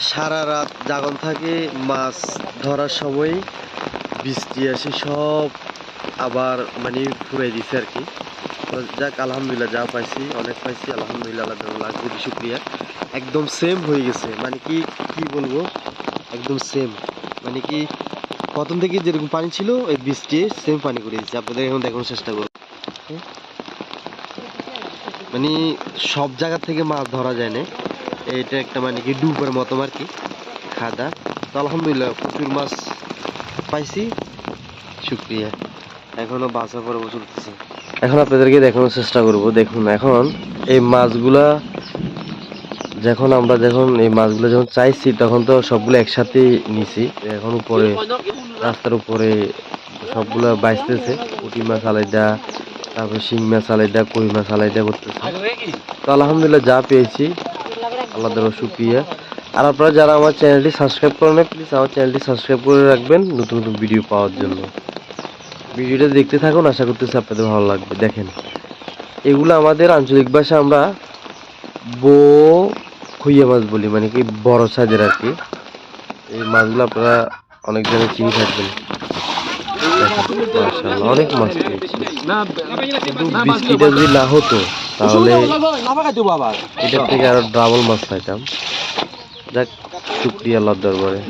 সারা রাত জাগন থাকে, মাছ ধরার সময় বৃষ্টি আসে, সব আবার মানে ফুরাই দিছে আর কি। যাক, আলহামদুলিল্লাহ যা পাইছি, অনেক পাইছি, আলহামদুলিল্লাহ, আল্লাহ শুক্রিয়া। একদম সেম হয়ে গেছে মানে কি কি বলব? একদম সেম মানে কি, প্রথম থেকে যেরকম পানি ছিল ওই বৃষ্টি সেম পানি করে দিচ্ছে আপনাদের এখন দেখানোর চেষ্টা করব? মানে সব জায়গা থেকে মাছ ধরা যায় না। এটা একটা মানে কি ডুবের মতো আর কি, খাদা। তো আলহামদুলিল্লাহ প্রচুর মাছ পাইছি, শুক্রিয়া। এখনও বাসা পর্ব চলতেছে। এখন আপনাদেরকে দেখানোর চেষ্টা করব, দেখুন এখন এই মাছগুলা যখন আমরা যখন এই মাছগুলো যখন চাইছি, তখন তো সবগুলো একসাথে নিছি। এখন উপরে, রাস্তার উপরে সবগুলো বাইসতেছে। পুঁটি মাছ আলাদা তারপরে শিং মাছ আলাদা কই মাছ আলাদা করতেছে। তো আলহামদুলিল্লাহ যা পেয়েছি আল্লাহ তাআলা শুক্রিয়া। আর আপনারা যারা আমার চ্যানেলটি সাবস্ক্রাইব করেন প্লিজ আমার চ্যানেলটি সাবস্ক্রাইব করে রাখবেন নতুন নতুন ভিডিও পাওয়ার জন্য। ভিডিওটা দেখতে থাকুন, আশা করতেছি আপনাদের ভালো লাগবে। দেখেন, এগুলো আমাদের আঞ্চলিক ভাষা আমরা বো খুইয়া মাছ বলি মানে কি বড় সাইজের আর কি। এই মাছগুলো আপনারা অনেক জনে চিনি থাকবেন। অনেক মাছ কিন্তু বৃষ্টিটা যদি না হতো তাহলে এটার থেকে আরও ডাবল মাছ পাইতাম। যাক শুক্রিয়া আল্লাহর দরবারে।